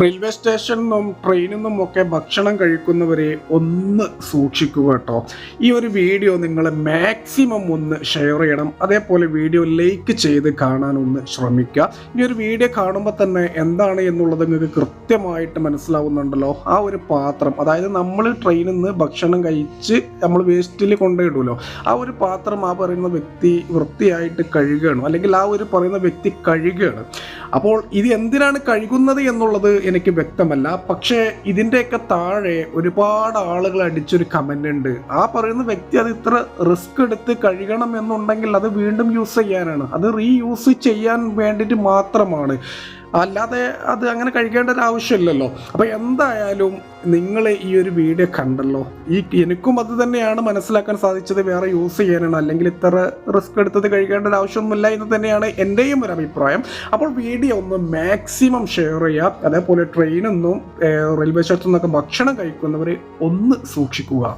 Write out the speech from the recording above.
Railway സ്റ്റേഷനിലും ട്രെയിനിൽ നിന്നും ഒക്കെ ഭക്ഷണം കഴിക്കുന്നവരെ ഒന്ന് സൂക്ഷിക്കുക കേട്ടോ. ഈ ഒരു വീഡിയോ നിങ്ങൾ മാക്സിമം ഒന്ന് ഷെയർ ചെയ്യണം. അതേപോലെ വീഡിയോ ലൈക്ക് ചെയ്ത് കാണാൻ ഒന്ന് ശ്രമിക്കുക. ഈ ഒരു വീഡിയോ കാണുമ്പോൾ തന്നെ എന്താണ് എന്നുള്ളത് നിങ്ങൾക്ക് കൃത്യമായിട്ട് മനസ്സിലാവുന്നുണ്ടല്ലോ. ആ ഒരു പാത്രം അതായത് നമ്മൾ ട്രെയിനിൽ നിന്ന് ഭക്ഷണം കഴിച്ച് നമ്മൾ വേസ്റ്റിൽ കൊണ്ടുപോയിടുമല്ലോ ആ ഒരു പാത്രം ആ പറയുന്ന വ്യക്തി വൃത്തിയായിട്ട് കഴുകണം. അല്ലെങ്കിൽ ആ ഒരു പറയുന്ന വ്യക്തി കഴുകുകയാണ് അപ്പോൾ ഇത് എന്തിനാണ് കഴുകുന്നത് എന്നുള്ളത് എനിക്ക് വ്യക്തമല്ല. പക്ഷേ ഇതിന്റെയൊക്കെ താഴെ ഒരുപാട് ആളുകൾ അടിച്ചൊരു കമന്റ് ഉണ്ട്. ആ പറയുന്ന വ്യക്തി അത് ഇത്ര റിസ്ക് എടുത്ത് കഴുകണം എന്നുണ്ടെങ്കിൽ അത് വീണ്ടും യൂസ് ചെയ്യാനാണ്. അത് റീയൂസ് ചെയ്യാൻ വേണ്ടിയിട്ട് മാത്രമാണ്. അല്ലാതെ അത് അങ്ങനെ കഴിക്കേണ്ട ഒരു ആവശ്യമില്ലല്ലോ അപ്പോൾ എന്തായാലും നിങ്ങൾ ഈ ഒരു വീഡിയോ കണ്ടല്ലോ. ഈ എനിക്കും അത് തന്നെയാണ് മനസ്സിലാക്കാൻ സാധിച്ചത് വേറെ യൂസ് ചെയ്യാനാണ്. അല്ലെങ്കിൽ ഇത്ര റിസ്ക് എടുത്തത് കഴിക്കേണ്ട ഒരു ആവശ്യമൊന്നുമില്ല എന്ന് തന്നെയാണ് എന്റെയും ഒരു അഭിപ്രായം. അപ്പോൾ വീഡിയോ ഒന്ന് മാക്സിമം ഷെയർ ചെയ്യുക. അതേപോലെ ട്രെയിനൊന്നും റെയിൽവേ സ്റ്റേഷനിൽ നിന്നൊക്കെ ഭക്ഷണം കഴിക്കുന്നവർ ഒന്ന് സൂക്ഷിക്കുക.